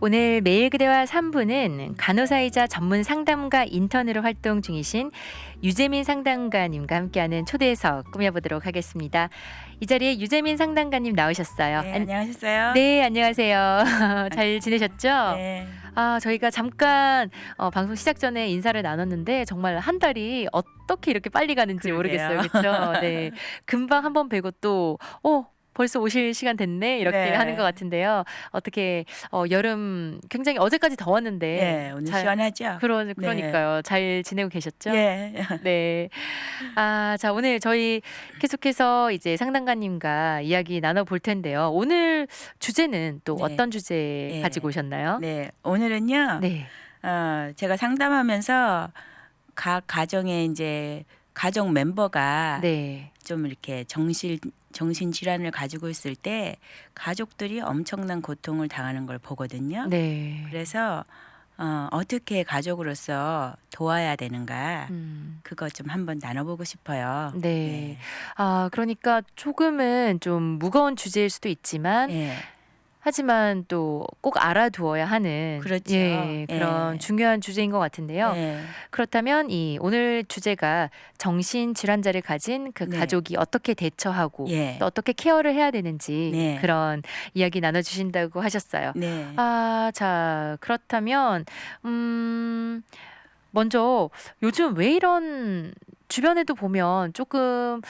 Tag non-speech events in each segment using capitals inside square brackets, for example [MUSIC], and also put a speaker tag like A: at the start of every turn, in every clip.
A: 오늘 매일 그대와 3부는 간호사이자 전문 상담가 인턴으로 활동 중이신 유재민 상담가님과 함께하는 초대석 꾸며보도록 하겠습니다. 이 자리에 유재민 상담가님 나오셨어요.
B: 네,
A: 안-
B: 안녕하셨어요.
A: 네, 안녕하세요. [LAUGHS] 잘 지내셨죠?
B: 네.
A: 아, 저희가 잠깐 어, 방송 시작 전에 인사를 나눴는데 정말 한 달이 어떻게 이렇게 빨리 가는지 모르겠어요.
B: 그러게요.
A: 그렇죠? [LAUGHS] 네. 금방 한 번 뵈고 또 어, 벌써 오실 시간 됐네 이렇게
B: 네.
A: 하는 것 같은데요. 어떻게 어, 여름 굉장히 어제까지 더웠는데
B: 네, 오늘
A: 잘-
B: 시원하죠?
A: 그러, 그러니까요. 잘 지내고 계셨죠?
B: 예.
A: 네. 아, 자, 오늘 저희 계속해서 이제 상담가님과 이야기 나눠볼 텐데요. 오늘 주제는 또
B: 네.
A: 어떤 주제
B: 네.
A: 가지고 오셨나요?
B: 네, 오늘은요.
A: 네.
B: 어, 제가 상담하면서 각 가정의 이제 가정 멤버가
A: 네.
B: 좀 이렇게 정신 정신 질환을 가지고 있을 때 가족들이 엄청난 고통을 당하는 걸 보거든요.
A: 네.
B: 그래서 어, 어떻게 가족으로서 도와야 되는가
A: 음,
B: 그거 좀 한번 나눠보고 싶어요.
A: 네. 아, 그러니까 조금은 좀 무거운 주제일 수도 있지만
B: 네.
A: 하지만 또 꼭 알아두어야 하는
B: 그렇죠.
A: 예, 그런
B: 예.
A: 중요한 주제인 것 같은데요.
B: 네.
A: 그렇다면 이 오늘 주제가 정신 질환자를 가진 그
B: 네.
A: 가족이 어떻게 대처하고
B: 예.
A: 또 어떻게 케어를 해야 되는지
B: 네.
A: 그런 이야기 나눠 주신다고 하셨어요.
B: 네.
A: 아, 자, 그렇다면 음 먼저 요즘 왜 이런 주변에도 보면 조금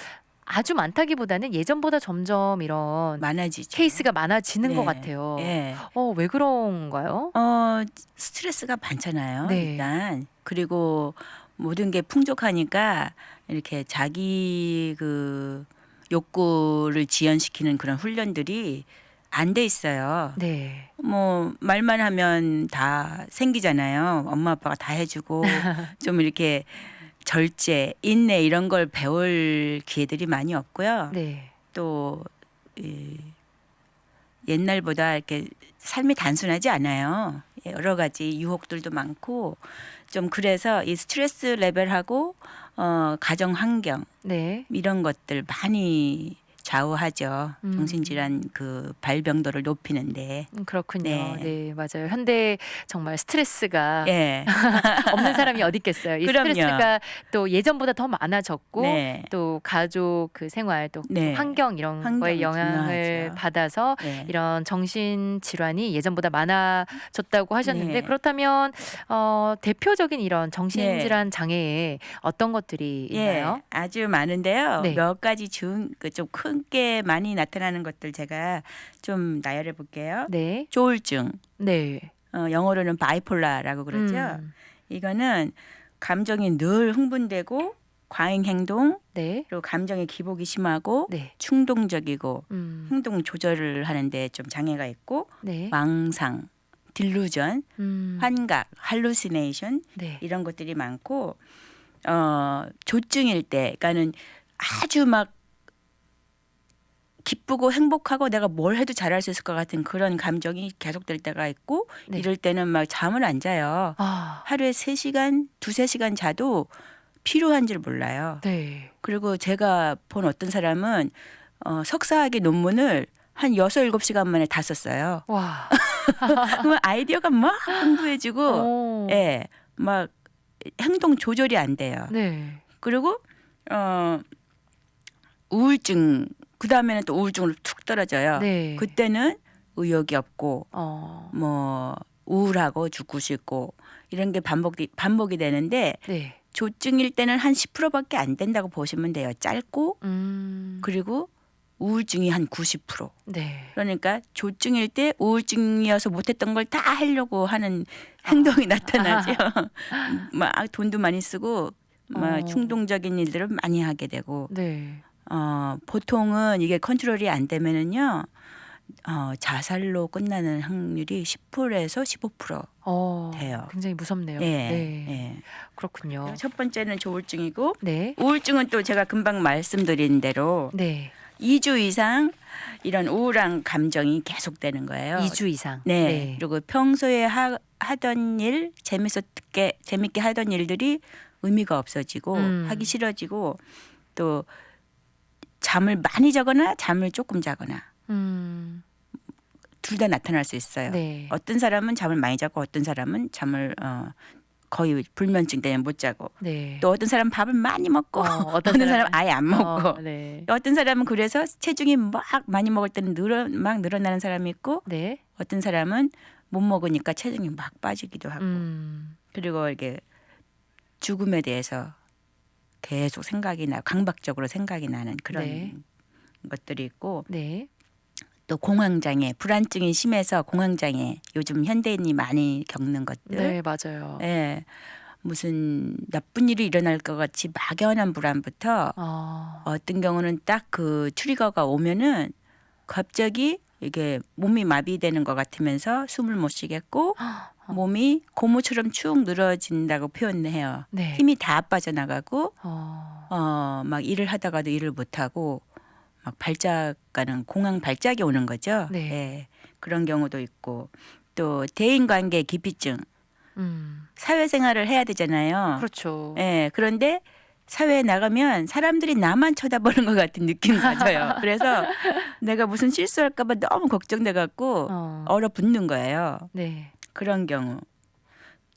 A: 아주 많다기보다는 예전보다 점점 이런
B: 많아지죠.
A: 케이스가 많아지는
B: 네.
A: 것 같아요.
B: 예.
A: 어, 왜 그런가요?
B: 어, 스트레스가 많잖아요.
A: 네.
B: 일단. 그리고 모든 게 풍족하니까 이렇게 자기 그 욕구를 지연시키는 그런 훈련들이 안 돼 있어요.
A: 네.
B: 뭐 말만 하면 다 생기잖아요. 엄마 아빠가 다 해주고 [LAUGHS] 좀 이렇게 절제, 인내 이런 걸 배울 기회들이 많이 없고요.
A: 네.
B: 또 이, 옛날보다 이렇게 삶이 단순하지 않아요. 여러 가지 유혹들도 많고 좀 그래서 이 스트레스 레벨하고 어 가정 환경
A: 네.
B: 이런 것들 많이 좌우하죠.
A: 음.
B: 정신질환 그 발병도를 높이는데.
A: 음, 그렇군요. 네.
B: 네.
A: 맞아요. 현대 정말 스트레스가
B: 예. [LAUGHS]
A: 없는 사람이 어디 있겠어요. 이
B: 그럼요.
A: 스트레스가 또 예전보다 더 많아졌고
B: 네.
A: 또 가족 그 생활 또
B: 네.
A: 환경 이런 거에
B: 환경이
A: 영향을
B: 중요하죠.
A: 받아서
B: 네.
A: 이런 정신 질환이 예전보다 많아졌다고 하셨는데
B: 네.
A: 그렇다면 어, 대표적인 이런 정신
B: 네.
A: 질환 장애에 어떤 것들이 있나요?
B: 예, 아주 많은데요.
A: 네.
B: 몇 가지 중 그좀 크게 많이 나타나는 것들 제가 좀 나열해 볼게요.
A: 네.
B: 조울증,
A: 네.
B: 어, 영어로는 바이폴라라고 그러죠.
A: 음,
B: 이거는 감정이 늘 흥분되고 과잉 행동,
A: 네.
B: 그리고 감정의 기복이 심하고
A: 네.
B: 충동적이고
A: 음,
B: 행동 조절을 하는데 좀 장애가 있고
A: 네.
B: 망상, 딜루전,
A: 음,
B: 환각, 할루시네이션
A: 네.
B: 이런 것들이 많고 어 조증일 때 그러니까는 아주 막 기쁘고 행복하고 내가 뭘 해도 잘할 수 있을 것 같은 그런 감정이 계속될 때가 있고
A: 네.
B: 이럴 때는 막 잠을 안 자요.
A: 아,
B: 하루에 세시간 두세 시간 자도 필요한 줄 몰라요.
A: 네.
B: 그리고 제가 본 어떤 사람은 어 석사학위 논문을 한 여섯 일곱 시간 만에 다 썼어요.
A: 와. [LAUGHS]
B: 그러면 아이디어가 막 풍부해지고
A: 오.
B: 예. 막 행동 조절이 안 돼요.
A: 네.
B: 그리고 어 우울증 그 다음에는 또 우울증으로 툭 떨어져요.
A: 네.
B: 그때는 의욕이 없고
A: 어.
B: 뭐 우울하고 죽고 싶고 이런 게 반복이 반복이 되는데
A: 네.
B: 조증일 때는 한 10%밖에 안 된다고 보시면 돼요. 짧고
A: 음.
B: 그리고 우울증이 한 90%.
A: 네.
B: 그러니까 조증일 때 우울증이어서 못했던 걸 다 하려고 하는 행동이 나타나죠. [LAUGHS] 막 돈도 많이 쓰고 막
A: 어.
B: 충동적인 일들을 많이 하게 되고
A: 네.
B: 어, 보통은 이게 컨트롤이 안 되면은요. 어, 자살로 끝나는 확률이 10%에서 15%
A: 어.
B: 돼요.
A: 굉장히 무섭네요.
B: 예.
A: 네.
B: 예.
A: 그렇군요.
B: 첫 번째는 조울증이고
A: 네.
B: 우울증은 또 제가 금방 말씀드린 대로
A: 네.
B: 2주 이상 이런 우울한 감정이 계속되는 거예요.
A: 2주 이상.
B: 네. 그리고 평소에 하, 하던 일 재밌었게 재밌게 하던 일들이 의미가 없어지고
A: 음.
B: 하기 싫어지고 또 잠을 많이 자거나 잠을 조금 자거나
A: 음.
B: 둘 다 나타날 수 있어요.
A: 네.
B: 어떤 사람은 잠을 많이 자고 어떤 사람은 잠을 어, 거의 불면증 때문에 못 자고
A: 네.
B: 또 어떤 사람 은 밥을 많이 먹고
A: 어,
B: 어떤, 사람 은 아예 안 먹고
A: 어, 네.
B: 어떤 사람은 그래서 체중이 막 많이 먹을 때는 늘어 막 늘어나는 사람이 있고
A: 네.
B: 어떤 사람은 못 먹으니까 체중이 막 빠지기도 하고
A: 음.
B: 그리고 이게 죽음에 대해서 계속 생각이 나 강박적으로 생각이 나는 그런
A: 네.
B: 것들이 있고
A: 네.
B: 또 공황장애 불안증이 심해서 공황장애 요즘 현대인이 많이 겪는 것들
A: 네, 맞아요.
B: 예 무슨 나쁜 일이 일어날 것 같이 막연한 불안부터
A: 어.
B: 어떤 경우는 딱 그 트리거가 오면은 갑자기 이게 몸이 마비되는 것 같으면서 숨을 못 쉬겠고 몸이 고무처럼 축 늘어진다고 표현해요.
A: 네.
B: 힘이 다 빠져나가고
A: 어.
B: 어 막 일을 하다가도 일을 못 하고 막 발작 가는 공황 발작이 오는 거죠.
A: 네.
B: 예, 그런 경우도 있고 또 대인 관계 기피증
A: 음.
B: 사회생활을 해야 되잖아요.
A: 그렇죠.
B: 예, 그런데 사회에 나가면 사람들이 나만 쳐다보는 것 같은 느낌 가져요. [LAUGHS] 그래서 내가 무슨 실수할까봐 너무 걱정돼 갖고
A: 어.
B: 얼어붙는 거예요.
A: 네.
B: 그런 경우.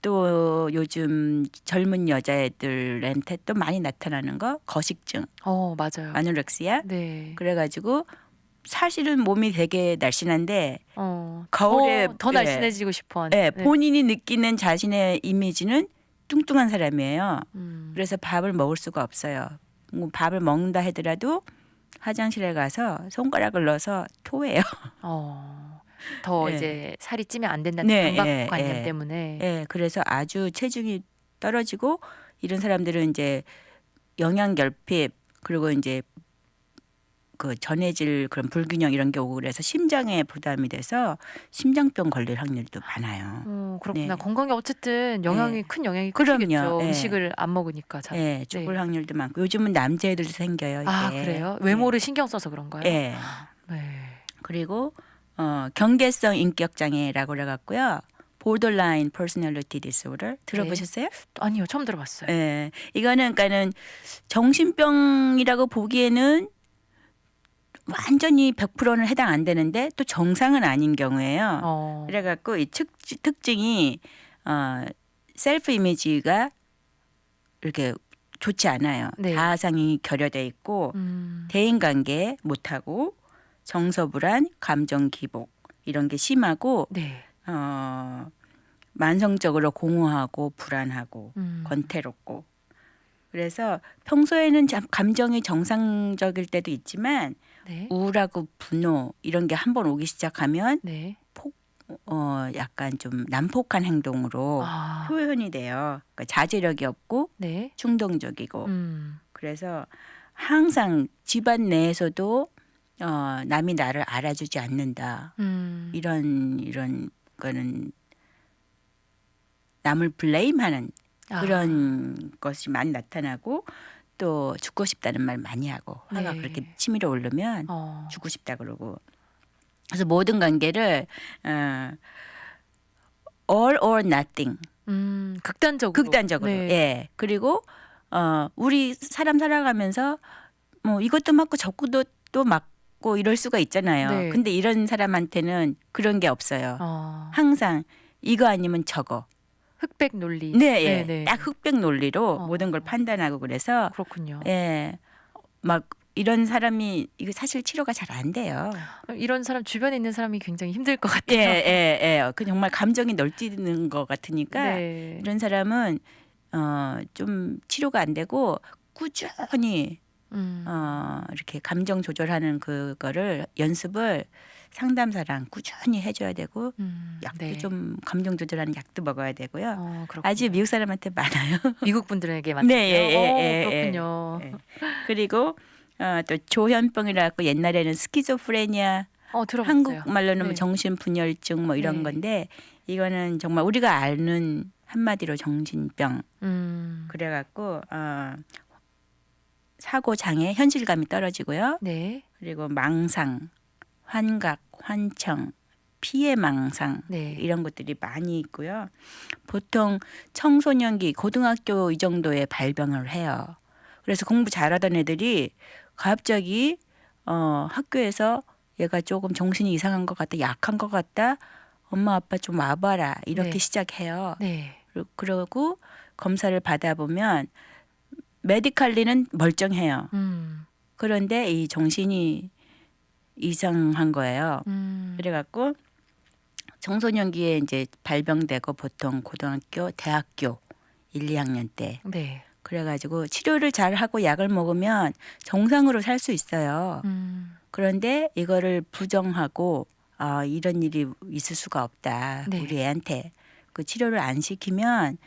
B: 또 요즘 젊은 여자애들한테 또 많이 나타나는 거 거식증,
A: 어, 맞아요.
B: 아노렉시아.
A: 네.
B: 그래가지고 사실은 몸이 되게 날씬한데
A: 어.
B: 거울에
A: 더, 더
B: 예.
A: 날씬해지고 싶어 하는.
B: 예, 본인이 느끼는 자신의 이미지는 뚱뚱한 사람이에요.
A: 음.
B: 그래서 밥을 먹을 수가 없어요. 뭐 밥을 먹는다 하더라도 화장실에 가서 손가락을 넣어서 토해요.
A: 어. 더
B: 네.
A: 이제 살이 찌면 안 된다는
B: 네,
A: 강박관념
B: 예, 예.
A: 때문에.
B: 예, 그래서 아주 체중이 떨어지고 이런 사람들은 이제 영양 결핍 그리고 이제 그 전해질 그런 불균형 이런 게 오고 그래서 심장에 부담이 돼서 심장병 걸릴 확률도 많아요.
A: 어, 그렇구나.
B: 네.
A: 건강에 어쨌든 영향이
B: 네.
A: 큰 영향이
B: 그럼요.
A: 크겠죠.
B: 예.
A: 음식을 안 먹으니까 잘.
B: 예, 죽을 확률도 많고 요즘은 남자애들도 생겨요. 이게.
A: 아, 그래요? 외모를 신경 써서 그런가요?
B: 예.
A: 네.
B: 그리고 어, 경계성 인격 장애라고 그래 갖고요. borderline personality disorder 들어보셨어요?
A: 아니요, 처음 들어봤어요.
B: 예. 이거는 그러니까는 정신병이라고 보기에는 완전히 100%는 해당 안 되는데 또 정상은 아닌 경우에요.
A: 어.
B: 그래 갖고 이 특, 특징이 어 셀프 이미지가 이렇게 좋지 않아요.
A: 네.
B: 자아상이 결여돼 있고
A: 음.
B: 대인 관계 못 하고 정서 불안, 감정 기복 이런 게 심하고
A: 네.
B: 어 만성적으로 공허하고 불안하고
A: 음.
B: 권태롭고 그래서 평소에는 참 감정이 정상적일 때도 있지만
A: 네.
B: 우울하고 분노 이런 게 한 번 오기 시작하면
A: 네.
B: 어 약간 좀 난폭한 행동으로
A: 아.
B: 표현이 돼요. 그러니까 자제력이 없고
A: 네.
B: 충동적이고
A: 음.
B: 그래서 항상 집안 내에서도 어 남이 나를 알아주지 않는다.
A: 음.
B: 이런 이런 거는 남을 블레임하는
A: 아.
B: 그런 것이 많이 나타나고 또 죽고 싶다는 말 많이 하고 화가
A: 네.
B: 그렇게 치밀어 오르면
A: 어.
B: 죽고 싶다 그러고 그래서 모든 관계를 어, all or nothing
A: 음. 극단적으로.
B: 극단적으로
A: 네.
B: 예 그리고 어 우리 사람 살아가면서 뭐 이것도 맞고 저것도 또 맞고 이럴 수가 있잖아요.
A: 네.
B: 근데 이런 사람한테는 그런 게 없어요.
A: 어.
B: 항상 이거 아니면 저거.
A: 흑백 논리.
B: 네, 예.
A: 네, 네.
B: 딱 흑백 논리로
A: 어.
B: 모든 걸 판단하고 그래서
A: 그렇군요.
B: 예. 막 이런 사람이 이거 사실 치료가 잘 안 돼요.
A: 이런 사람 주변에 있는 사람이 굉장히 힘들 것
B: 예,
A: 같아요.
B: 예, 예. 그 정말 감정이 널뛰는 것 같으니까
A: 네.
B: 이런 사람은 어, 좀 치료가 안 되고 꾸준히
A: 음.
B: 어, 이렇게 감정 조절하는 그거를 연습을 상담사랑 꾸준히 해줘야 되고
A: 음.
B: 약도
A: 네.
B: 좀 감정 조절하는 약도 먹어야 되고요.
A: 어, 그렇군요.
B: 아주 미국 사람한테 많아요. [LAUGHS]
A: 미국 분들에게 맞죠.
B: 네, 예, 예, 예,
A: 어, 그렇군요.
B: 예. 그리고 어, 또 조현병이라고 옛날에는 스키조프레니아
A: 어, 들어봤어요.
B: 한국말로는 뭐
A: 네.
B: 정신분열증 뭐 이런
A: 네.
B: 건데 이거는 정말 우리가 아는 한마디로 정신병
A: 음.
B: 그래갖고 어, 사고 장애 현실감이 떨어지고요.
A: 네.
B: 그리고 망상, 환각, 환청, 피해 망상
A: 네.
B: 이런 것들이 많이 있고요. 보통 청소년기 고등학교 이 정도에 발병을 해요. 그래서 공부 잘하던 애들이 갑자기 어, 학교에서 얘가 조금 정신이 이상한 것 같다, 약한 것 같다. 엄마 아빠 좀 와봐라 이렇게
A: 네.
B: 시작해요.
A: 네.
B: 그러- 그러고 검사를 받아보면 메디칼리는 멀쩡해요.
A: 음.
B: 그런데 이 정신이 이상한 거예요.
A: 음.
B: 그래갖고 청소년기에 이제 발병되고 보통 고등학교, 대학교 1, 2학년 때
A: 네.
B: 그래가지고 치료를 잘 하고 약을 먹으면 정상으로 살 수 있어요.
A: 음.
B: 그런데 이거를 부정하고 아 이런 일이 있을 수가 없다.
A: 네.
B: 우리 애한테 그 치료를 안 시키면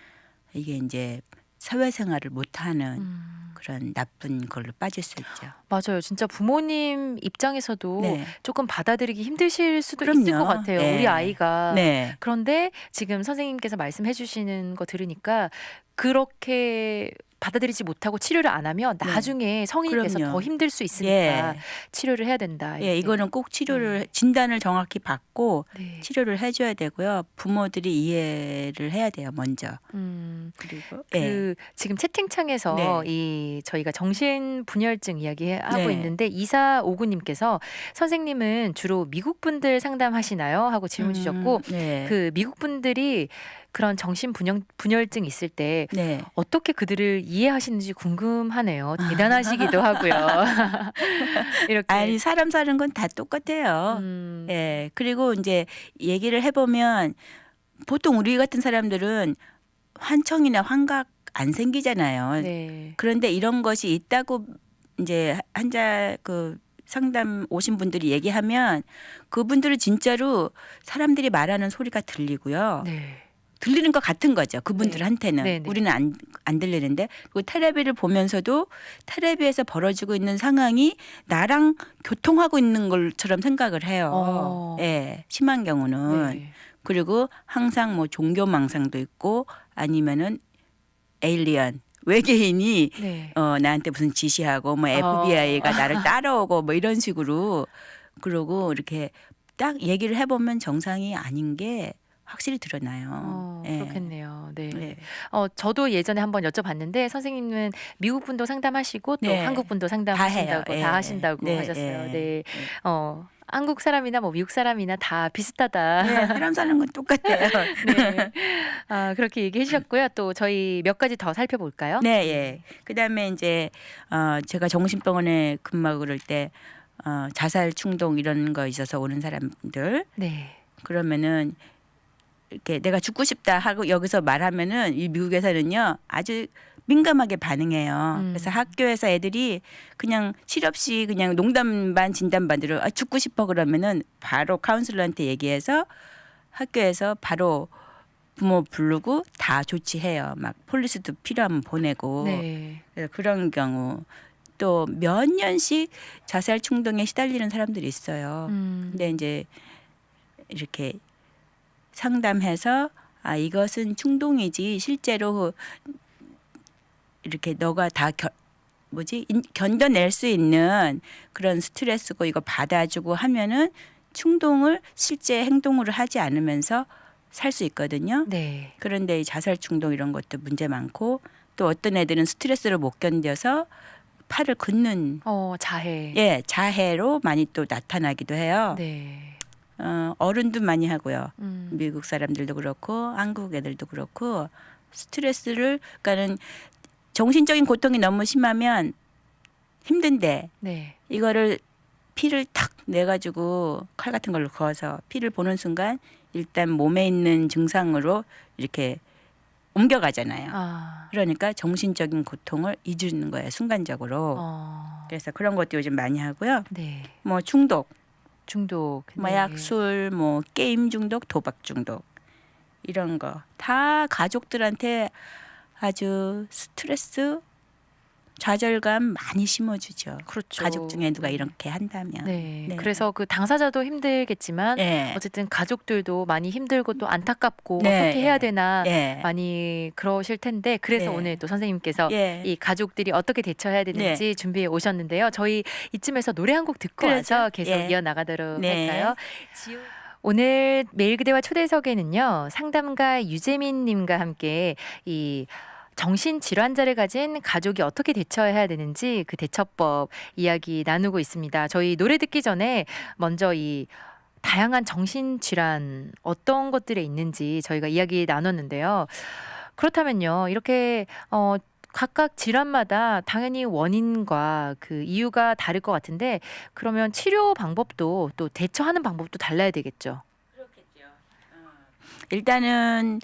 B: 이게 이제 사회생활을 못하는
A: 음.
B: 그런 나쁜 걸로 빠질 수 있죠.
A: 맞아요. 진짜 부모님 입장에서도
B: 네,
A: 조금 받아들이기 힘드실 수도
B: 그럼요.
A: 있을 것 같아요.
B: 네.
A: 우리 아이가.
B: 네,
A: 그런데 지금 선생님께서 말씀해 주시는 거 들으니까 그렇게 받아들이지 못하고 치료를 안 하면
B: 네.
A: 나중에 성인이 돼서
B: 그럼요.
A: 더 힘들 수 있으니까
B: 예,
A: 치료를 해야 된다.
B: 예,
A: 이렇게.
B: 이거는 꼭 치료를 진단을 정확히 받고
A: 네.
B: 치료를 해줘야 되고요. 부모들이 이해를 해야 돼요. 먼저.
A: 음,
B: 그리고
A: 그
B: 예,
A: 지금 채팅창에서
B: 네.
A: 이 저희가 정신 분열증 이야기하고
B: 네.
A: 있는데 이사 오구님께서 선생님은 주로 미국 분들 상담하시나요? 하고 질문 주셨고
B: 음, 네,
A: 그 미국 분들이 그런 정신 분열, 분열증 있을 때
B: 네.
A: 어떻게 그들을 이해하시는지 궁금하네요. 대단하시기도 하고요. [LAUGHS] 이렇게
B: 아니 사람 사는 건 다 똑같아요.
A: 음,
B: 예. 그리고 이제 얘기를 해보면 보통 우리 같은 사람들은 환청이나 환각 안 생기잖아요.
A: 네.
B: 그런데 이런 것이 있다고 이제 환자 그 상담 오신 분들이 얘기하면 그분들은 진짜로 사람들이 말하는 소리가 들리고요.
A: 네.
B: 들리는 것 같은 거죠. 그분들한테는
A: 네, 네.
B: 우리는 안, 안 들리는데 그리고 텔레비를 보면서도 텔레비에서 벌어지고 있는 상황이 나랑 교통하고 있는 것처럼 생각을 해요.
A: 어.
B: 예, 심한 경우는
A: 네.
B: 그리고 항상 뭐 종교 망상도 있고 아니면은 에일리언 외계인이
A: 네.
B: 어 나한테 무슨 지시하고 뭐
A: 어.
B: FBI가 나를 [LAUGHS] 따라오고 뭐 이런 식으로 그러고 이렇게 딱 얘기를 해보면 정상이 아닌 게 확실히 드러나요.
A: 어,
B: 예.
A: 그렇겠네요. 네.
B: 네.
A: 어, 저도 예전에 한번 여쭤봤는데 선생님은 미국 분도 상담하시고 또
B: 네.
A: 한국 분도
B: 다 해요.
A: 상담하신다고
B: 예.
A: 다 하신다고
B: 네,
A: 하셨어요.
B: 예.
A: 네. 어, 한국 사람이나 뭐 미국 사람이나 다 비슷하다.
B: 네, 사람 사는 건 똑같아요. [LAUGHS]
A: 네. 아, 그렇게 얘기해 주셨고요. 또 저희 몇 가지 더 살펴볼까요?
B: 네, 예. 그다음에 이제 어 제가 정신병원에 근무하고 그럴 때 어, 자살 충동 이런 거 있어서 오는 사람들
A: 네.
B: 그러면은 이렇게 내가 죽고 싶다 하고 여기서 말하면은 이 미국에서는요 아주 민감하게 반응해요.
A: 음.
B: 그래서 학교에서 애들이 그냥 실없이 그냥 농담 반 진담 반으로 아, 죽고 싶어 그러면은 바로 카운슬러한테 얘기해서 학교에서 바로 부모 부르고 다 조치해요. 막 폴리스도 필요하면 보내고
A: 네.
B: 그런 경우 또 몇 년씩 자살 충동에 시달리는 사람들이 있어요.
A: 음.
B: 근데 이제 이렇게 상담해서 아 이것은 충동이지 실제로 이렇게 너가 다 겨, 뭐지 인- 견뎌낼 수 있는 그런 스트레스고 이거 받아주고 하면은 충동을 실제 행동으로 하지 않으면서 살 수 있거든요.
A: 네.
B: 그런데 이 자살 충동 이런 것도 문제 많고 또 어떤 애들은 스트레스를 못 견뎌서 팔을 긋는
A: 어, 자해.
B: 예 자해로 많이 또 나타나기도 해요.
A: 네.
B: 어, 어른도 많이 하고요.
A: 음.
B: 미국 사람들도 그렇고 한국 애들도 그렇고 스트레스를 그러니까는 정신적인 고통이 너무 심하면 힘든데
A: 네.
B: 이거를 피를 탁 내가지고 칼 같은 걸로 그어서 피를 보는 순간 일단 몸에 있는 증상으로 이렇게 옮겨가잖아요.
A: 아.
B: 그러니까 정신적인 고통을 잊는 거예요 순간적으로.
A: 어.
B: 그래서 그런 것도 요즘 많이 하고요.
A: 네.
B: 뭐 중독,
A: 중독.
B: 마약,
A: 네.
B: 술, 뭐 게임 중독, 도박 중독 이런 거 다 가족들한테 아주 스트레스, 좌절감 많이 심어주죠.
A: 그렇죠.
B: 가족 중에 누가 이렇게 한다면.
A: 네.
B: 네.
A: 그래서 그 당사자도 힘들겠지만
B: 예.
A: 어쨌든 가족들도 많이 힘들고 또 안타깝고
B: 네.
A: 어떻게 해야 되나
B: 예.
A: 많이 그러실 텐데 그래서
B: 네.
A: 오늘 또 선생님께서
B: 예.
A: 이 가족들이 어떻게 대처해야 되는지 준비해 오셨는데요. 저희 이쯤에서 노래 한 곡 듣고
B: 그렇죠.
A: 와서 계속
B: 예.
A: 이어 나가도록
B: 네.
A: 할까요? 오늘 매일 그대와 초대석에는요 상담가 유재민 님과 함께 이 정신 질환자를 가진 가족이 어떻게 대처해야 되는지 그 대처법 이야기 나누고 있습니다. 저희 노래 듣기 전에 먼저 이 다양한 정신 질환 어떤 것들에 있는지 저희가 이야기 나눴는데요. 그렇다면요. 이렇게 어 각각 질환마다 당연히 원인과 그 이유가 다를 것 같은데 그러면 치료 방법도 또 대처하는 방법도 달라야 되겠죠.
B: 그렇겠죠. 일단은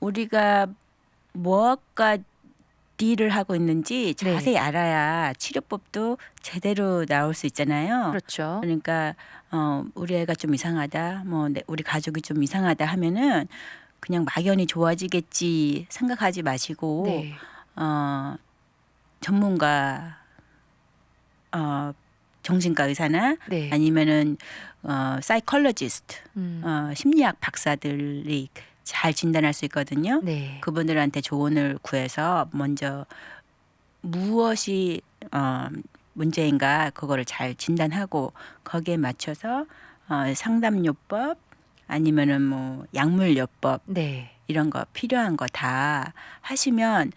B: 우리가 무엇과 딜을 하고 있는지
A: 네.
B: 자세히 알아야 치료법도 제대로 나올 수 있잖아요.
A: 그렇죠.
B: 그러니까 어 우리 애가 좀 이상하다, 뭐 내- 우리 가족이 좀 이상하다 하면은 그냥 막연히 좋아지겠지 생각하지 마시고
A: 네.
B: 어 전문가 어 정신과 의사나
A: 네.
B: 아니면은 어 사이콜로지스트
A: 음.
B: 어 심리학 박사들이 잘 진단할 수 있거든요.
A: 네.
B: 그분들한테 조언을 구해서 먼저 무엇이 어, 문제인가 그거를 잘 진단하고 거기에 맞춰서 어, 상담요법 아니면은 뭐 약물요법
A: 네.
B: 이런 거 필요한 거 다 하시면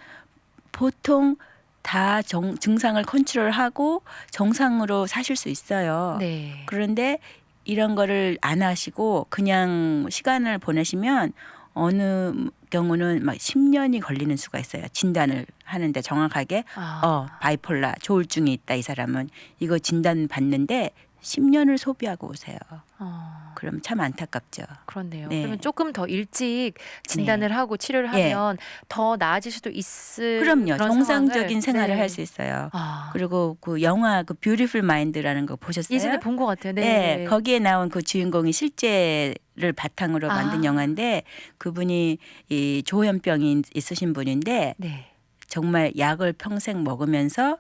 B: 보통 다 정, 증상을 컨트롤하고 정상으로 사실 수 있어요.
A: 네.
B: 그런데 이런 거를 안 하시고 그냥 시간을 보내시면 어느 경우는 막 10년이 걸리는 수가 있어요. 진단을 하는데 정확하게
A: 아.
B: 어, 바이폴라 조울증이 있다 이 사람은 이거 진단 받는데 10년을 소비하고 오세요.
A: 어,
B: 그럼 참 안타깝죠.
A: 그렇네요.
B: 네.
A: 그러면 조금 더 일찍 진단을 하고 치료를
B: 예.
A: 하면 더 나아질 수도 있을
B: 그럼요. 정상적인 생활을
A: 네.
B: 할수 있어요.
A: 아,
B: 그리고 그 영화 그 뷰티풀 마인드라는 거 보셨어요?
A: 예전에 본 것 같아요. 네.
B: 네, 거기에 나온 그 주인공이 실제 를 바탕으로 만든
A: 아.
B: 영화인데 그분이 이 조현병이 있으신 분인데
A: 네.
B: 정말 약을 평생 먹으면서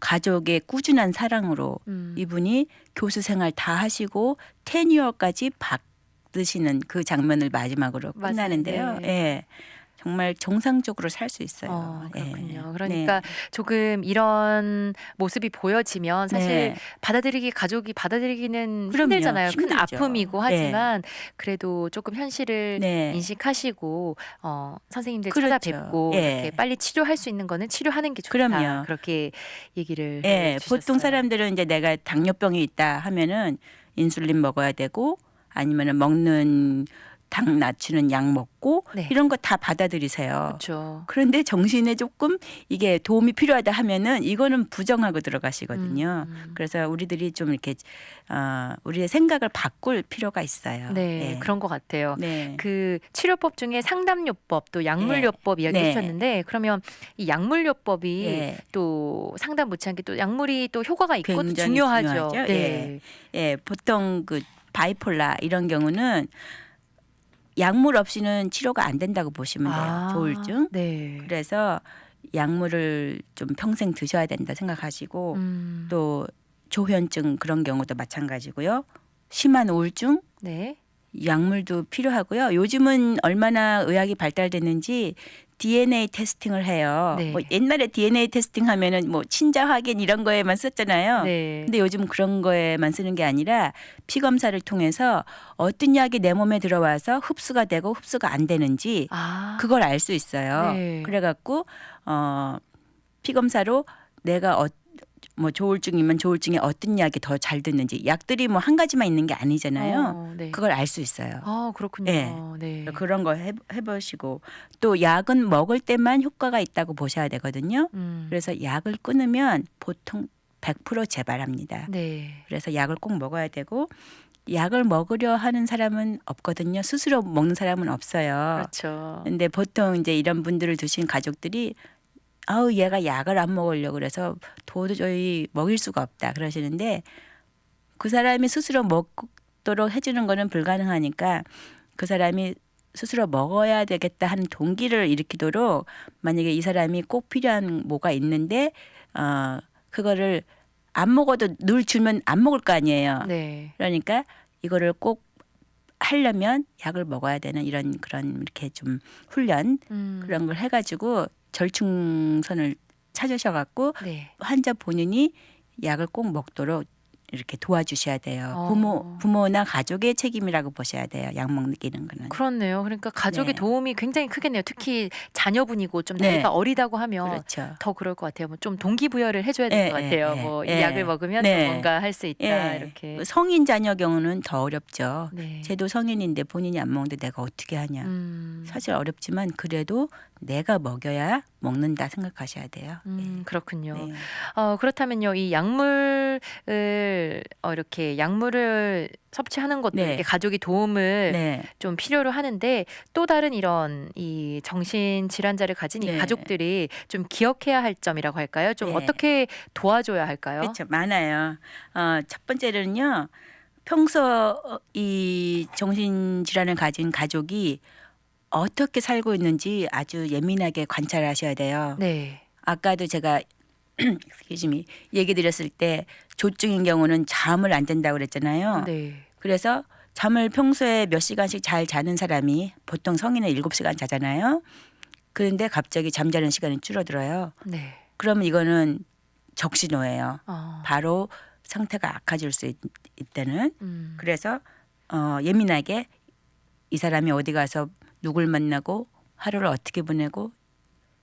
B: 가족의 꾸준한 사랑으로
A: 음.
B: 이분이 교수 생활 다 하시고 테니어까지 받으시는 그 장면을 마지막으로
A: 맞아요.
B: 끝나는데요.
A: 네.
B: 예. 정말 정상적으로 살 수 있어요.
A: 어,
B: 예.
A: 그렇군요. 그러니까 조금 이런 모습이 보여지면 사실
B: 네.
A: 받아들이기 가족이 받아들이기는
B: 그럼요.
A: 힘들잖아요. 큰
B: 힘들죠.
A: 아픔이고
B: 네.
A: 하지만 그래도 조금 현실을
B: 네.
A: 인식하시고 어, 선생님들
B: 그렇죠.
A: 찾아뵙고
B: 예.
A: 이렇게 빨리 치료할 수 있는 거는 치료하는 게 좋다.
B: 그럼요.
A: 그렇게 얘기를
B: 예. 보통 사람들은 이제 내가 당뇨병이 있다 하면은 인슐린 먹어야 되고 아니면은 먹는 당 낮추는 약 먹고
A: 네.
B: 이런 거 다 받아들이세요.
A: 그렇죠.
B: 그런데 정신에 조금 이게 도움이 필요하다 하면은 이거는 부정하고 들어가시거든요.
A: 음.
B: 그래서 우리들이 좀 이렇게 어, 우리의 생각을 바꿀 필요가 있어요.
A: 네,
B: 예.
A: 그런 것 같아요.
B: 네.
A: 그 치료법 중에 상담요법 또 약물요법 이야기해
B: 네.
A: 주셨는데 그러면 이 약물요법이
B: 예.
A: 또 상담 못지않게 또 약물이 또 효과가 있고 또
B: 굉장히
A: 중요하죠.
B: 중요하죠.
A: 네.
B: 예, 보통 그 바이폴라 이런 경우는 약물 없이는 치료가 안 된다고 보시면 돼요.
A: 아,
B: 조울증.
A: 네.
B: 그래서 약물을 좀 평생 드셔야 된다 생각하시고
A: 음,
B: 또 조현증 그런 경우도 마찬가지고요. 심한 우울증
A: 네.
B: 약물도 필요하고요. 요즘은 얼마나 의학이 발달됐는지 DNA 테스팅을 해요.
A: 네.
B: 뭐 옛날에 DNA 테스팅 하면은 뭐 친자 확인 이런 거에만 썼잖아요.
A: 네.
B: 근데 요즘 그런 거에만 쓰는 게 아니라 피 검사를 통해서 어떤 약이 내 몸에 들어와서 흡수가 되고 흡수가 안 되는지
A: 아,
B: 그걸 알 수 있어요.
A: 네.
B: 그래 갖고 어, 피 검사로 내가 어, 뭐 조울증이면 조울증에 어떤 약이 더 잘 듣는지 약들이 뭐 한 가지만 있는 게 아니잖아요.
A: 어, 네.
B: 그걸 알 수 있어요.
A: 아, 그렇군요.
B: 예.
A: 네.
B: 그런 거 해, 해보시고 또 약은 먹을 때만 효과가 있다고 보셔야 되거든요.
A: 음,
B: 그래서 약을 끊으면 보통 100% 재발합니다.
A: 네.
B: 그래서 약을 꼭 먹어야 되고 약을 먹으려 하는 사람은 없거든요. 스스로 먹는 사람은 없어요.
A: 그렇죠.
B: 근데 보통 이제 이런 분들을 두신 가족들이 아우 얘가 약을 안 먹으려고 그래서 도저히 먹일 수가 없다 그러시는데 그 사람이 스스로 먹도록 해주는 거는 불가능하니까 그 사람이 스스로 먹어야 되겠다 하는 동기를 일으키도록 만약에 이 사람이 꼭 필요한 뭐가 있는데 어 그거를 안 먹어도 늘 주면 안 먹을 거 아니에요.
A: 네.
B: 그러니까 이거를 꼭 하려면 약을 먹어야 되는 이런 그런 이렇게 좀 훈련
A: 음,
B: 그런 걸 해가지고 절충선을 찾으셔갖고
A: 네.
B: 환자 본인이 약을 꼭 먹도록 이렇게 도와주셔야 돼요.
A: 어.
B: 부모 부모나 가족의 책임이라고 보셔야 돼요. 약 먹이는 거는.
A: 그렇네요. 그러니까 가족의
B: 네.
A: 도움이 굉장히 크겠네요. 특히 자녀분이고 좀
B: 네.
A: 나이가 어리다고 하면
B: 그렇죠.
A: 더 그럴 것 같아요. 뭐 좀 동기부여를 해줘야 될
B: 예,
A: 것
B: 예,
A: 같아요.
B: 예,
A: 뭐이
B: 예.
A: 약을 먹으면
B: 네.
A: 또 뭔가 할 수 있다
B: 예.
A: 이렇게.
B: 성인 자녀 경우는 더 어렵죠.
A: 네.
B: 쟤도 성인인데 본인이 안 먹는데 내가 어떻게 하냐.
A: 음,
B: 사실 어렵지만 그래도 내가 먹여야 먹는다 생각하셔야 돼요.
A: 음, 그렇군요.
B: 네.
A: 어, 그렇다면요, 이 약물을 어, 이렇게 약물을 섭취하는 것도
B: 네.
A: 이렇게 가족이 도움을
B: 네.
A: 좀 필요로 하는데 또 다른 이런 이 정신 질환자를 가진 이
B: 네.
A: 가족들이 좀 기억해야 할 점이라고 할까요? 좀
B: 네.
A: 어떻게 도와줘야 할까요?
B: 그렇죠. 많아요. 어, 첫 번째는요. 평소 이 정신 질환을 가진 가족이 어떻게 살고 있는지 아주 예민하게 관찰하셔야 돼요.
A: 네.
B: 아까도 제가 [CLEARS THROAT] 얘기 드렸을 때 조증인 경우는 잠을 안 잔다고 그랬잖아요.
A: 네.
B: 그래서 잠을 평소에 몇 시간씩 잘 자는 사람이 보통 성인은 일곱 시간 자잖아요. 그런데 갑자기 잠자는 시간이 줄어들어요.
A: 네.
B: 그러면 이거는 적신호예요.
A: 어.
B: 바로 상태가 악화질 수 있, 있다는.
A: 음.
B: 그래서 어, 예민하게 이 사람이 어디 가서 누굴 만나고 하루를 어떻게 보내고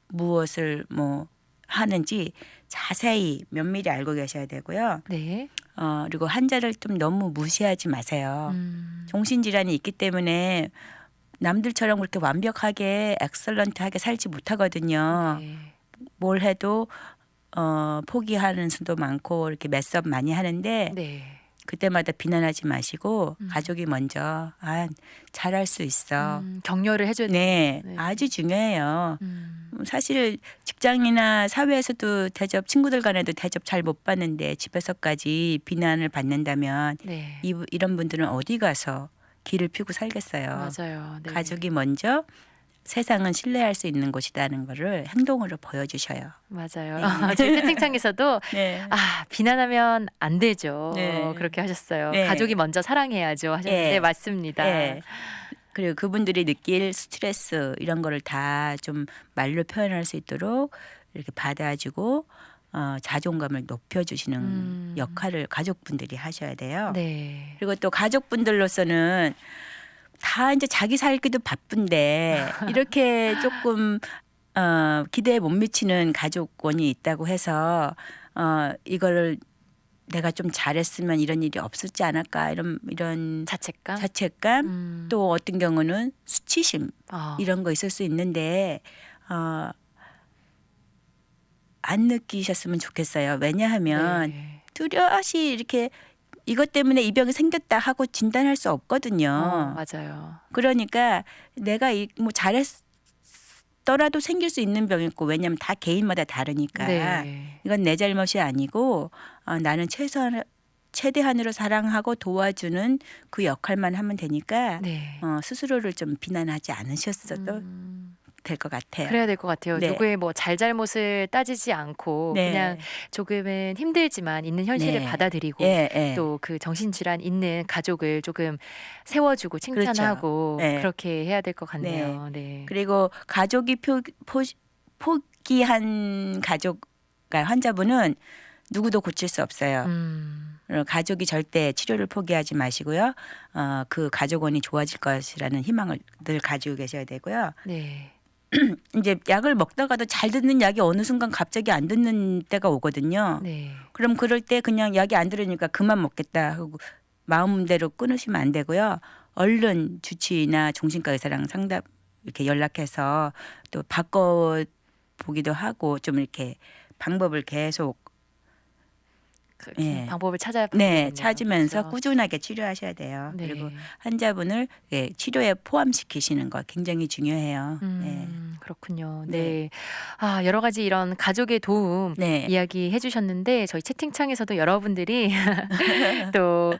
B: 무엇을 뭐 하는지 자세히 면밀히 알고 계셔야 되고요.
A: 네.
B: 어, 그리고 환자를 좀 너무 무시하지 마세요.
A: 음.
B: 정신질환이 있기 때문에 남들처럼 그렇게 완벽하게 엑설런트하게 살지 못하거든요.
A: 네.
B: 뭘 해도 어, 포기하는 수도 많고 이렇게 메스업 많이 하는데
A: 네.
B: 그때마다 비난하지 마시고
A: 음.
B: 가족이 먼저 아 잘할 수 있어.
A: 음, 격려를 해줘야
B: 네,
A: 네.
B: 아주 중요해요.
A: 음.
B: 사실 직장이나 사회에서도 대접 친구들 간에도 대접 잘 못 받는데 집에서까지 비난을 받는다면
A: 네.
B: 이, 이런 분들은 어디 가서 길을 피고 살겠어요.
A: 맞아요. 네.
B: 가족이 먼저 세상은 신뢰할 수 있는 곳이라는 거를 행동으로 보여주셔요.
A: 맞아요.
B: 네. [LAUGHS]
A: 저희 채팅창에서도 [LAUGHS]
B: 네.
A: 아 비난하면 안 되죠.
B: 네.
A: 그렇게 하셨어요.
B: 네.
A: 가족이 먼저 사랑해야죠 하셨는데
B: 네.
A: 맞습니다.
B: 네. 그리고 그분들이 느낄 스트레스 이런 거를 다 좀 말로 표현할 수 있도록 이렇게 받아주고 어, 자존감을 높여주시는
A: 음.
B: 역할을 가족분들이 하셔야 돼요.
A: 네.
B: 그리고 또 가족분들로서는 다 이제 자기 살기도 바쁜데 [LAUGHS] 이렇게 조금 어, 기대에 못 미치는 가족원이 있다고 해서 어, 이거를 내가 좀 잘했으면 이런 일이 없었지 않을까 이런 이런
A: 자책감.
B: 자책감
A: 음.
B: 또 어떤 경우는 수치심
A: 아.
B: 이런 거 있을 수 있는데 어, 안 느끼셨으면 좋겠어요. 왜냐하면
A: 네.
B: 뚜렷이 이렇게 이것 때문에 이 병이 생겼다 하고 진단할 수 없거든요.
A: 어, 맞아요.
B: 그러니까 내가 이 뭐 잘했더라도 생길 수 있는 병이 있고 왜냐하면 다 개인마다 다르니까
A: 네.
B: 이건 내 잘못이 아니고 어, 나는 최소한 최대한으로 사랑하고 도와주는 그 역할만 하면 되니까
A: 네.
B: 어, 스스로를 좀 비난하지 않으셨어도
A: 음,
B: 될 것 같아요.
A: 그래야 될 것 같아요.
B: 네.
A: 누구의 뭐 잘잘못을 따지지 않고
B: 네.
A: 그냥 조금은 힘들지만 있는 현실을
B: 네.
A: 받아들이고
B: 예, 예.
A: 또 그 정신질환 있는 가족을 조금 세워주고 칭찬하고.
B: 네.
A: 그렇게 해야 될 것 같네요. 네.
B: 그리고 가족이 표, 포, 포기한 가족, 그러니까 환자분은 누구도 고칠 수 없어요.
A: 음,
B: 어, 가족이 절대 치료를 포기하지 마시고요. 어, 그 가족원이 좋아질 것이라는 희망을 늘 가지고 계셔야 되고요.
A: 네. [CLEARS THROAT]
B: 이제 약을 먹다가도 잘 듣는 약이 어느 순간 갑자기 안 듣는 때가 오거든요.
A: 네.
B: 그럼 그럴 때 그냥 약이 안 들으니까 그만 먹겠다 하고 마음대로 끊으시면 안 되고요. 얼른 주치의나 정신과 의사랑 상담 이렇게 연락해서 또 바꿔 보기도 하고 좀 이렇게 방법을 계속
A: 그
B: 예.
A: 방법을 찾아
B: 네 찾으면서
A: 그렇죠.
B: 꾸준하게 치료하셔야 돼요.
A: 네.
B: 그리고 환자분을 예, 치료에 포함시키시는 거 굉장히 중요해요.
A: 음, 그렇군요. 네.
B: 네.
A: 아, 여러 가지 이런 가족의 도움
B: 네. 네.
A: 이야기 해주셨는데 저희 채팅창에서도 여러분들이 [LAUGHS] 또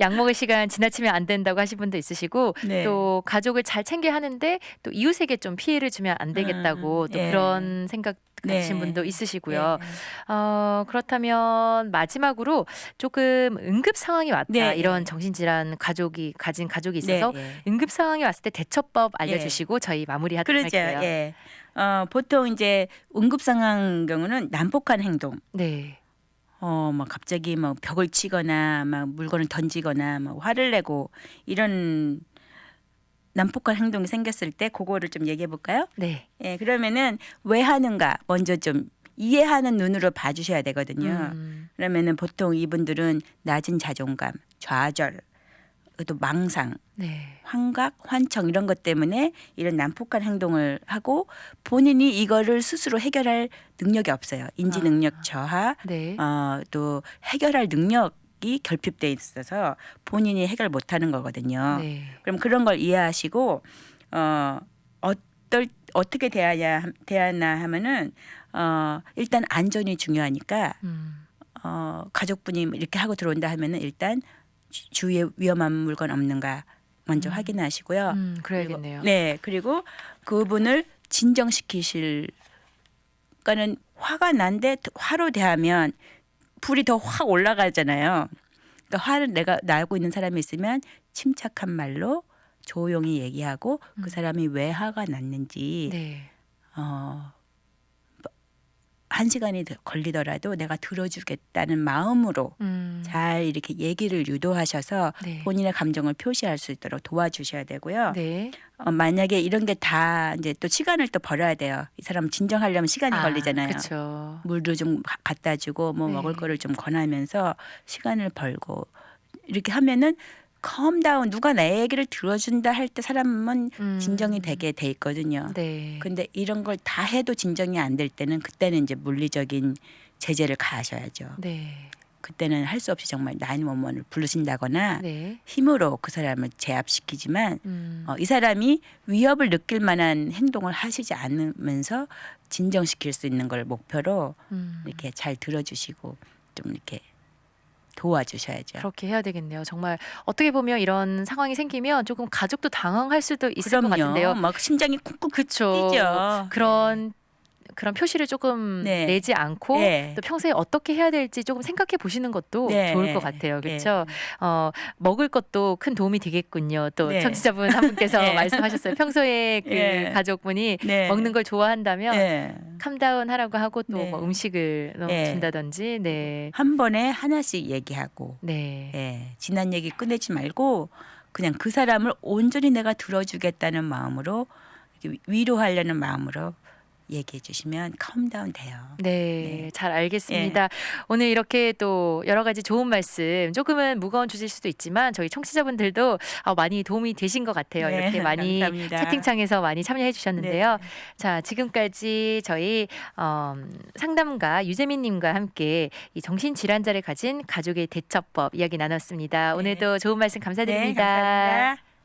A: 약 먹을 시간 지나치면 안 된다고 하신 분도 있으시고
B: 네.
A: 또 가족을 잘 챙겨 하는데 또 이웃에게 좀 피해를 주면 안 되겠다고
B: 음,
A: 또
B: 예.
A: 그런 생각 가지신
B: 네.
A: 분도 있으시고요.
B: 네.
A: 어, 그렇다면 마지막으로 조금 응급 상황이 왔다
B: 네.
A: 이런 정신질환 가족이 가진 가족이 있어서
B: 네, 예.
A: 응급 상황이 왔을 때 대처법 알려주시고 저희 마무리하도록
B: 그러죠.
A: 할게요.
B: 예. 어, 보통 이제 응급 상황 경우는 난폭한 행동.
A: 네.
B: 어, 막 갑자기 막 벽을 치거나 막 물건을 던지거나 막 화를 내고 이런 난폭한 행동이 생겼을 때 그거를 좀 얘기해 볼까요?
A: 네.
B: 예, 그러면은 왜 하는가 먼저 좀 이해하는 눈으로 봐주셔야 되거든요.
A: 음,
B: 그러면은 보통 이분들은 낮은 자존감, 좌절, 또 망상,
A: 네.
B: 환각, 환청 이런 것 때문에 이런 난폭한 행동을 하고 본인이 이거를 스스로 해결할 능력이 없어요. 인지 능력 저하,
A: 네.
B: 어, 또 해결할 능력 이 결핍돼 있어서 본인이 해결 못하는 거거든요.
A: 네.
B: 그럼 그런 걸 이해하시고 어 어떨 어떻게 대하냐 대하나 하면은 어 일단 안전이 중요하니까
A: 음,
B: 어 가족분이 이렇게 하고 들어온다 하면은 일단 주- 주위에 위험한 물건 없는가 먼저
A: 음.
B: 확인하시고요.
A: 음, 그래야겠네요.
B: 네 그리고 그분을 진정시키실 거는 화가 난데 화로 대하면 불이 더 확 올라가잖아요. 그러니까 화를 내가 나고 있는 사람이 있으면 침착한 말로 조용히 얘기하고
A: 음.
B: 그 사람이 왜 화가 났는지
A: 네.
B: 어, 한 시간이 더 걸리더라도 내가 들어주겠다는 마음으로
A: 음,
B: 잘 이렇게 얘기를 유도하셔서
A: 네.
B: 본인의 감정을 표시할 수 있도록 도와주셔야 되고요.
A: 네.
B: 어, 만약에 이런 게 다 이제 또 시간을 또 벌어야 돼요. 이 사람 진정하려면 시간이 걸리잖아요.
A: 그렇죠.
B: 물도 좀 가- 갖다 주고 뭐
A: 네.
B: 먹을 거를 좀 권하면서 시간을 벌고 이렇게 하면은 컴 다운 누가 내 얘기를 들어준다 할 때 사람은
A: 음,
B: 진정이 되게 돼 있거든요.
A: 네.
B: 근데 이런 걸 다 해도 진정이 안 될 때는 그때는 이제 물리적인 제재를 가하셔야죠.
A: 네.
B: 그때는 할 수 없이 정말 나인원원을 부르신다거나
A: 네.
B: 힘으로 그 사람을 제압시키지만
A: 음,
B: 어, 이 사람이 위협을 느낄 만한 행동을 하시지 않으면서 진정시킬 수 있는 걸 목표로
A: 음.
B: 이렇게 잘 들어주시고 좀 이렇게 도와주셔야죠.
A: 그렇게 해야 되겠네요. 정말 어떻게 보면 이런 상황이 생기면 조금 가족도 당황할 수도 있을 것
B: 그럼요.
A: 같은데요.
B: 막 심장이 쿵쿵
A: 그렇죠.
B: 뛰죠.
A: 그런 그런 표시를 조금
B: 네.
A: 내지 않고
B: 네.
A: 또 평소에 어떻게 해야 될지 조금 생각해 보시는 것도
B: 네.
A: 좋을 것 같아요.
B: 네.
A: 그렇죠? 어, 먹을 것도 큰 도움이 되겠군요. 또
B: 네.
A: 청취자분 한 분께서
B: 네. [LAUGHS]
A: 말씀하셨어요. 평소에 그
B: 네.
A: 가족분이
B: 네.
A: 먹는 걸 좋아한다면
B: 네.
A: 캄다운 하라고 하고 또
B: 네.
A: 뭐 음식을
B: 네.
A: 준다든지 네.
B: 한 번에 하나씩 얘기하고
A: 네.
B: 예, 지난 얘기 꺼내지 말고 그냥 그 사람을 온전히 내가 들어주겠다는 마음으로 위로하려는 마음으로 얘기해 주시면 컴다운 돼요.
A: 네,
B: 네.
A: 잘 알겠습니다. 오늘 이렇게 또 여러 가지 좋은 말씀, 조금은 무거운 주제일 수도 있지만 저희 청취자분들도 어, 많이 도움이 되신 것 같아요.
B: 네,
A: 이렇게 많이
B: 감사합니다.
A: 채팅창에서 많이 참여해 주셨는데요.
B: 네.
A: 자, 지금까지 저희 어, 상담가 유재민님과 함께 이 정신질환자를 가진 가족의 대처법 이야기 나눴습니다.
B: 네.
A: 오늘도 좋은 말씀
B: 네,
A: 감사드립니다.
B: 감사합니다.